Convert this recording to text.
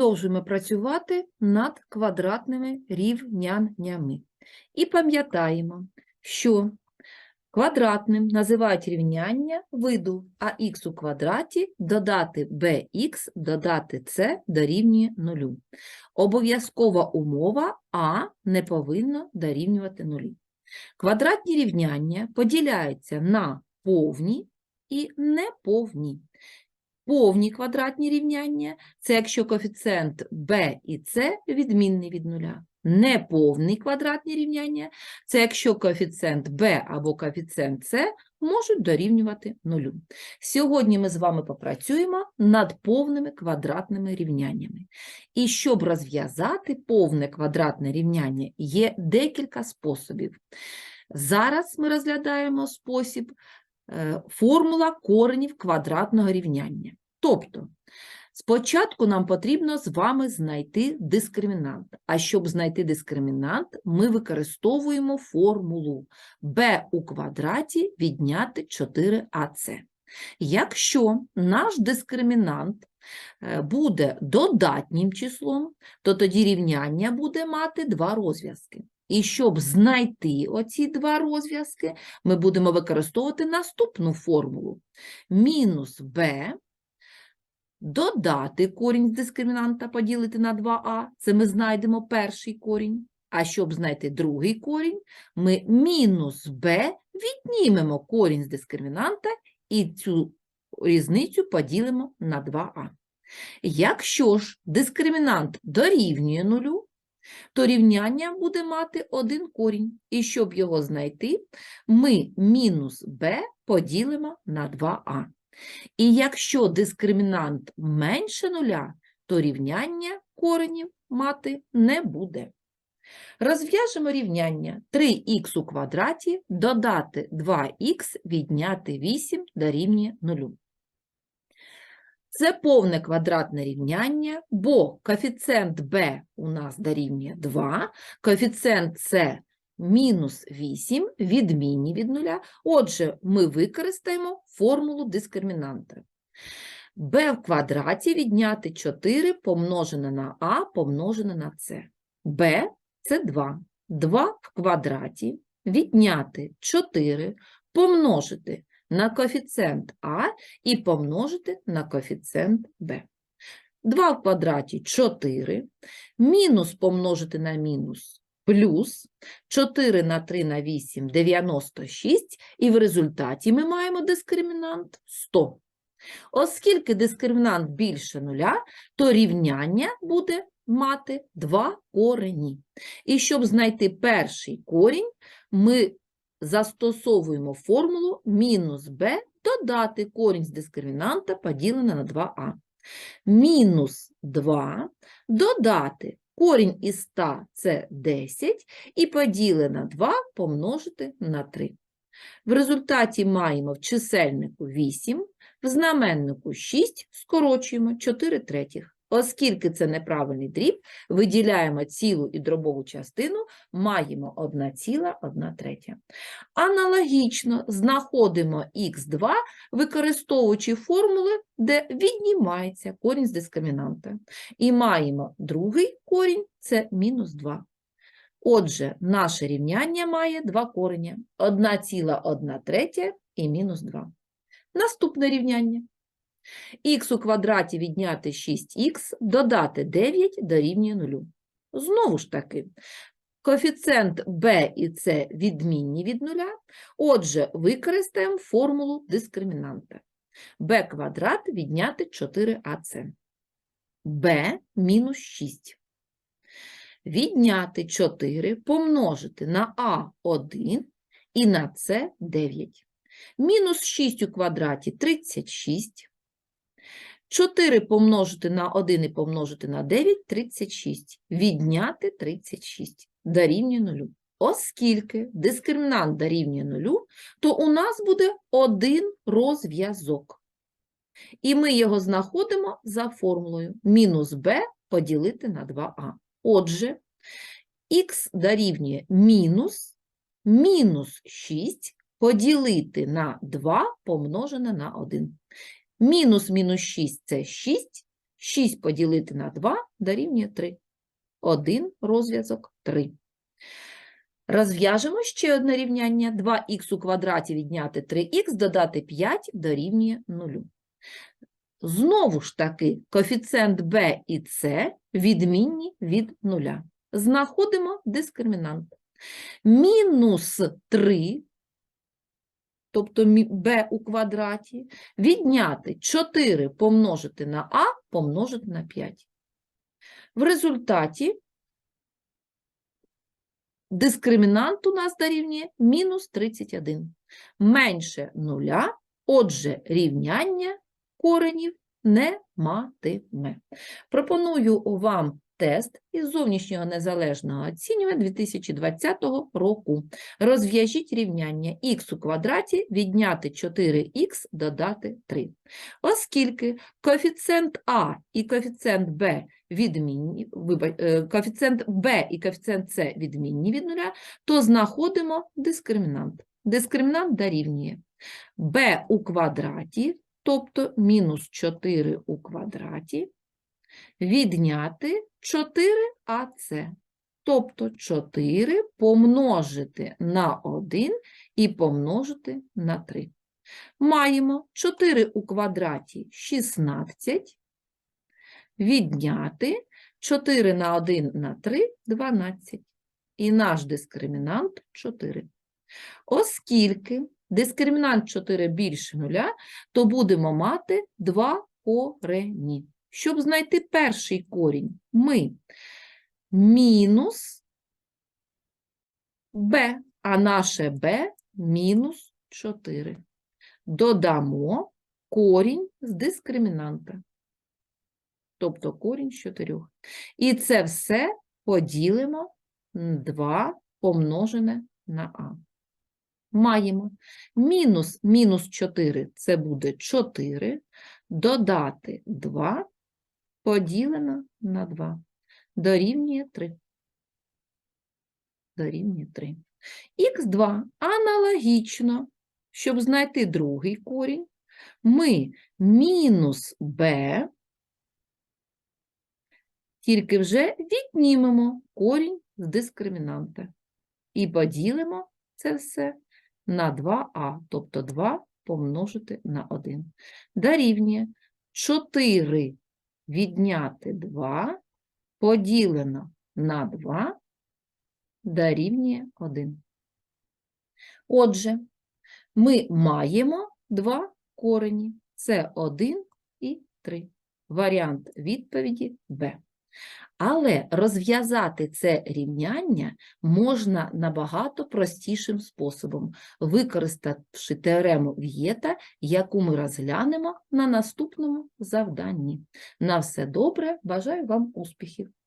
Продовжуємо працювати над квадратними рівняннями. І пам'ятаємо, що квадратним називають рівняння виду ax у квадраті додати bx додати c дорівнює нулю. Обов'язкова умова а не повинно дорівнювати нулі. Квадратні рівняння поділяються на повні і неповні. Повні квадратні рівняння це якщо коефіцієнт b і c відмінний від нуля. Неповні квадратні рівняння це якщо коефіцієнт b або коефіцієнт c можуть дорівнювати нулю. Сьогодні ми з вами попрацюємо над повними квадратними рівняннями. І щоб розв'язати повне квадратне рівняння, є декілька способів. Зараз ми розглядаємо спосіб е, формула коренів квадратного рівняння. Тобто, спочатку нам потрібно з вами знайти дискримінант. А щоб знайти дискримінант, ми використовуємо формулу b у квадраті відняти 4ac. Якщо наш дискримінант е, буде додатнім числом, то тоді рівняння буде мати два розв'язки. І щоб знайти оці два розв'язки, ми будемо використовувати наступну формулу. Мінус b додати корінь з дискримінанта поділити на 2а, це ми знайдемо перший корінь. А щоб знайти другий корінь, ми мінус b віднімемо корінь з дискримінанта і цю різницю поділимо на 2а. Якщо ж дискримінант дорівнює нулю, то рівняння буде мати один корінь. І щоб його знайти, ми мінус b поділимо на 2а. І якщо дискримінант менше нуля, то рівняння коренів мати не буде. Розв'яжемо рівняння 3х у квадраті додати 2х відняти 8 дорівнює 0. Це повне квадратне рівняння, бо коефіцієнт b у нас дорівнює 2, коефіцієнт c мінус 8 відмінні від нуля. Отже, ми використаємо формулу дискримінанта. b в квадраті відняти 4 помножене на а помножене на c. b – це 2. 2 в квадраті відняти 4 помножити на коефіцієнт а і помножити на коефіцієнт b. 2 в квадраті 4, мінус помножити на мінус плюс 4 на 3 на 8 – 96, і в результаті ми маємо дискримінант 100. Оскільки дискримінант більше нуля, то рівняння буде мати два корені. І щоб знайти перший корінь, ми застосовуємо формулу мінус b додати корінь з дискримінанта поділене на 2а. Мінус 2 додати корінь із 100 – це 10, і поділи на 2 помножити на 3. В результаті маємо в чисельнику 8, в знаменнику 6, скорочуємо 4 третіх. Оскільки це неправильний дріб, виділяємо цілу і дробову частину, маємо 1,1 третя. Аналогічно знаходимо х2, використовуючи формули, де віднімається корінь з дискримінанта. І маємо другий корінь – це мінус 2. Отже, наше рівняння має два корення – 1,1 третя і мінус 2. Наступне рівняння. Х у квадраті відняти 6х, додати 9 дорівнює 0. Знову ж таки, коефіцієнт b і c відмінні від нуля, отже, використаємо формулу дискримінанта. b квадрат відняти 4ac. b мінус 6. Відняти 4 помножити на а1 і на c 9. Мінус 6 у квадраті 36. 4 помножити на 1 і помножити на 9 – 36. Відняти 36 дорівнює 0. Оскільки дискримінант дорівнює 0, то у нас буде один розв'язок. І ми його знаходимо за формулою мінус b поділити на 2а. Отже, х дорівнює мінус, мінус 6 поділити на 2 помножене на 1. Мінус мінус 6 – це 6, 6 поділити на 2 дорівнює 3. Один розв'язок 3. Розв'яжемо ще одне рівняння. 2х у квадраті відняти 3х, додати 5 дорівнює 0. Знову ж таки, коефіцієнт b і c відмінні від нуля. Знаходимо дискримінант. Мінус 3, тобто b у квадраті, відняти 4 помножити на а помножити на 5. В результаті дискримінант у нас дорівнює мінус 31. Менше нуля, отже, рівняння коренів не матиме. Пропоную вам тест із зовнішнього незалежного оцінювання 2020 року. Розв'яжіть рівняння х у квадраті відняти 4х додати 3. Оскільки коефіцієнт А і коефіцієнт Б відмінні, е, коефіцієнт b і коефіцієнт c відмінні від нуля, то знаходимо дискримінант. Дискримінант дорівнює b у квадраті, тобто мінус 4 у квадраті, відняти 4ac, тобто 4 помножити на 1 і помножити на 3. Маємо 4 у квадраті 16, відняти 4 на 1 на 3 – 12. І наш дискримінант 4. Оскільки дискримінант 4 більше нуля, то будемо мати два корені. Щоб знайти перший корінь, ми мінус b, а наше b мінус 4. Додамо корінь з дискримінанта тобто корінь з 4. І це все поділимо 2 помножене на а. Маємо мінус мінус 4 – це буде 4, додати 2 поділено на 2 дорівнює 3. Дорівнює 3. Х2 аналогічно, щоб знайти другий корінь, ми мінус b тільки вже віднімемо корінь з дискримінанта і поділимо це все на 2а, тобто 2 помножити на 1. Дорівнює 4 відняти 2 поділено на 2 дорівнює 1. Отже, ми маємо два корені. Це 1 і 3. Варіант відповіді Б. Але розв'язати це рівняння можна набагато простішим способом, використавши теорему В'єта, яку ми розглянемо на наступному завданні. На все добре, бажаю вам успіхів!